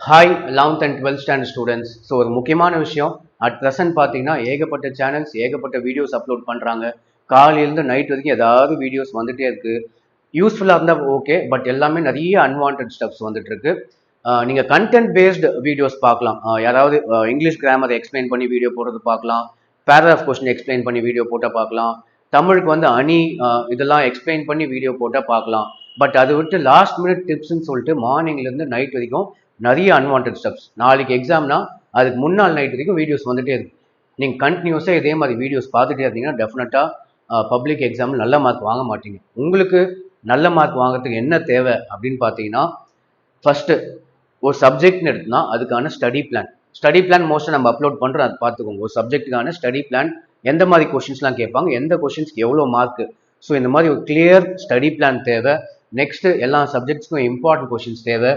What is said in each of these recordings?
Hi eleventh and twelfth standard students so ஒரு முக்கியமான விஷயம் அட் ப்ரெசன்ட் பார்த்தீங்கன்னா ஏகப்பட்ட சேனல்ஸ் ஏகப்பட்ட வீடியோஸ் அப்லோட் பண்ணுறாங்க காலையிலேருந்து நைட் வரைக்கும் ஏதாவது வீடியோஸ் வந்துகிட்டே இருக்குது யூஸ்ஃபுல்லாக இருந்தால் ஓகே பட் எல்லாமே நிறைய அன்வான்ட் ஸ்டெப்ஸ் வந்துட்டு இருக்கு நீங்கள் கண்டென்ட் பேஸ்டு வீடியோஸ் பார்க்கலாம் யாராவது இங்கிலீஷ் கிராமரை எக்ஸ்பிளைன் பண்ணி வீடியோ போடுறது பார்க்கலாம். பேராகிராஃப் கொஸ்டின் எக்ஸ்பிளைன் பண்ணி வீடியோ போட்டால் பார்க்கலாம். தமிழுக்கு வந்து அணி இதெல்லாம் எக்ஸ்பிளைன் பண்ணி வீடியோ போட்டால் பார்க்கலாம். பட் அதை விட்டு லாஸ்ட் மினிட் டிப்ஸ்ன்னு சொல்லிட்டு மார்னிங்லேருந்து நைட் வரைக்கும் நிறைய அன்வான்ட் ஸ்டெப்ஸ் நாளைக்கு எக்ஸாம்னா அதுக்கு முன்னாள் நைட் வரைக்கும் வீடியோஸ் வந்துட்டே இருக்கும். நீங்கள் கண்டினியூஸாக இதே மாதிரி வீடியோஸ் பார்த்துட்டே இருந்தீங்கன்னா டெஃபினட்டாக பப்ளிக் எக்ஸாமில் நல்ல மார்க் வாங்க மாட்டீங்க. உங்களுக்கு நல்ல மார்க் வாங்குறதுக்கு என்ன தேவை அப்படின்னு பார்த்தீங்கன்னா ஃபஸ்ட்டு ஒரு சப்ஜெக்ட்னு எடுத்தோம்னா அதுக்கான ஸ்டடி பிளான் ஸ்டடி பிளான் மோஸ்ட்டாக நம்ம அப்லோட் பண்ணுறோம் அது பார்த்துக்கோங்க. ஒரு சப்ஜெக்ட்டுக்கான ஸ்டடி பிளான் எந்த மாதிரி கொஷின்ஸ்லாம் கேட்பாங்க எந்த கொஷின்ஸ்க்கு எவ்வளோ மார்க்கு ஸோ இந்த மாதிரி ஒரு கிளியர் ஸ்டடி பிளான் தேவை. நெக்ஸ்ட்டு எல்லா சப்ஜெக்ட்ஸ்க்கும் இம்பார்ட்டன்ட் கொஷின்ஸ் தேவை.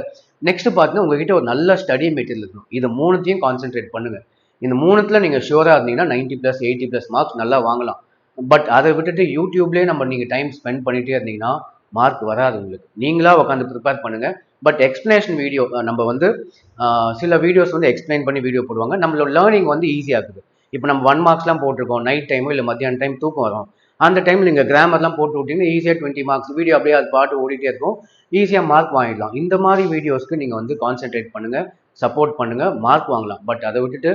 நெக்ஸ்ட் பார்த்தீங்கன்னா உங்ககிட்ட ஒரு நல்ல ஸ்டடி மெட்டீரியல் இருக்கணும். இது மூணுத்தையும் கான்சென்ட்ரேட் பண்ணுங்க. இந்த மூணுத்துல நீங்கள் ஷூராக இருந்தீங்கன்னா ninety plus eighty plus marks நல்லா வாங்கலாம். பட் அதை விட்டுட்டு யூடியூப்லேயே நம்ம நீங்கள் டைம் ஸ்பெண்ட் பண்ணிட்டே இருந்தீங்கன்னா மார்க் வராது உங்களுக்கு. நீங்களா உட்காந்து ப்ரிப்பேர் பண்ணுங்க. பட் எக்ஸ்ப்ளனேஷன் வீடியோ நம்ம வந்து சில வீடியோஸ் வந்து எக்ஸ்பிளைன் பண்ணி வீடியோ போடுவாங்க. நம்மளோட லேர்னிங் வந்து ஈஸியாக இருக்குது. இப்போ நம்ம ஒன் மார்க்ஸ்லாம் போட்டிருக்கோம். நைட் டைமோ இல்லை மத்தியான டைம் தூக்கம் வரும். அந்த டைம் நீங்கள் கிராமர்லாம் போட்டு விட்டிங்கன்னா ஈஸியாக டுவெண்ட்டி மார்க்ஸ் வீடியோ அப்படியே அது பாட்டு ஓடிட்டே இருக்கும். ஈஸியாக மார்க் வாங்கிடலாம். இந்த மாதிரி வீடியோஸ்க்கு நீங்கள் வந்து கான்சென்ட்ரேட் பண்ணுங்கள் சப்போர்ட் பண்ணுங்கள் மார்க் வாங்கலாம். பட் அதை விட்டுட்டு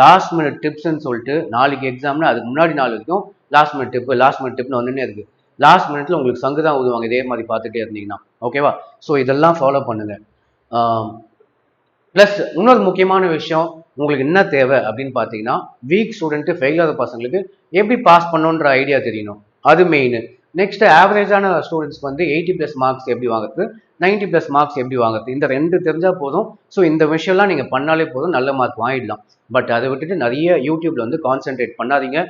லாஸ்ட் மினிட் டிப்ஸ்ன்னு சொல்லிட்டு நாளைக்கு எக்ஸாம்னா அதுக்கு முன்னாடி நாள் வரைக்கும் last minute tip last minute டிப்னு வந்துன்னே இருக்குது லாஸ்ட் மினிட்ல உங்களுக்கு சங்கு தான் ஊதுவாங்க. இதே மாதிரி பார்த்துட்டே இருந்தீங்கன்னா. ஓகேவா ஸோ இதெல்லாம் ஃபாலோ பண்ணுங்க. ப்ளஸ் இன்னொரு முக்கியமான விஷயம் உங்களுக்கு என்ன தேவை அப்படின்னு பார்த்தீங்கன்னா வீக் ஸ்டூடெண்ட்டு ஃபெயில் ஆகிற பசங்களுக்கு எப்படி பாஸ் பண்ணணுன்ற ஐடியா தெரியணும். அது மெயின் நெக்ஸ்ட் ஆவரேஜான ஸ்டூடெண்ட்ஸ்க்கு வந்து எயிட்டி ப்ளஸ் மார்க்ஸ் எப்படி வாங்குறது? 90 ப்ளஸ் மார்க்ஸ் எப்படி வாங்குறது? இந்த ரெண்டு தெரிஞ்சால் போதும். ஸோ இந்த விஷயம்லாம் நீங்கள் பண்ணாலே போதும். நல்ல மார்க் வாங்கிடலாம். பட் அதை விட்டுட்டு நிறைய யூடியூப்ல வந்து கான்சென்ட்ரேட் பண்ணாதீங்க.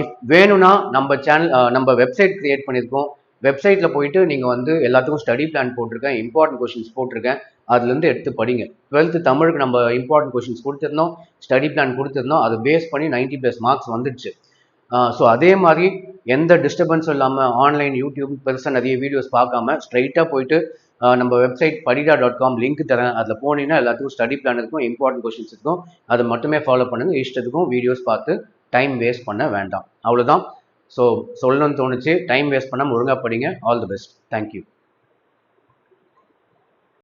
இஃப் வேணும்னா நம்ம சேனல் நம்ம வெப்சைட் கிரியேட் பண்ணியிருக்கோம். வெப்சைட்டில் போயிட்டு நீங்கள் வந்து எல்லாத்துக்கும் ஸ்டடி பிளான் போட்டிருக்கேன் இம்பார்ட்டன்ட் கொஷின்ஸ் போட்டிருக்கேன். அதுலேருந்து எடுத்து படிங்க. டுவெல்த்து தமிழுக்கு நம்ம இம்பார்ட்டன்ட் கொஷின்ஸ் கொடுத்துருந்தோம் ஸ்டடி பிளான் கொடுத்துருந்தோம். அதை பேஸ் பண்ணி 90 ப்ளஸ் மார்க்ஸ் வந்துடுச்சு. ஸோ அதே மாதிரி எந்த டிஸ்டர்பன்ஸும் இல்லாமல் ஆன்லைன் யூடியூப் பெருசாக நிறைய வீடியோஸ் பார்க்காம ஸ்ட்ரைட்டாக போயிட்டு நம்ம website Padida dot com link தரேன். அதில் போனீங்கன்னா எல்லாத்துக்கும் ஸ்டடி பிளான் இருக்கும் இம்பார்ட்டன்ட் கொஷின்ஸ் இருக்கும். அதை மட்டுமே ஃபாலோ பண்ணுங்கள் இஷ்டத்துக்கும் வீடியோஸ் பார்த்து டைம் வேஸ்ட் பண்ண வேண்டாம். அவ்வளோதான் ஸோ சொல்லணும்னு தோணுச்சு. டைம் வேஸ்ட் பண்ணாமல் ஒழுங்காக படிங்க. All the best thank you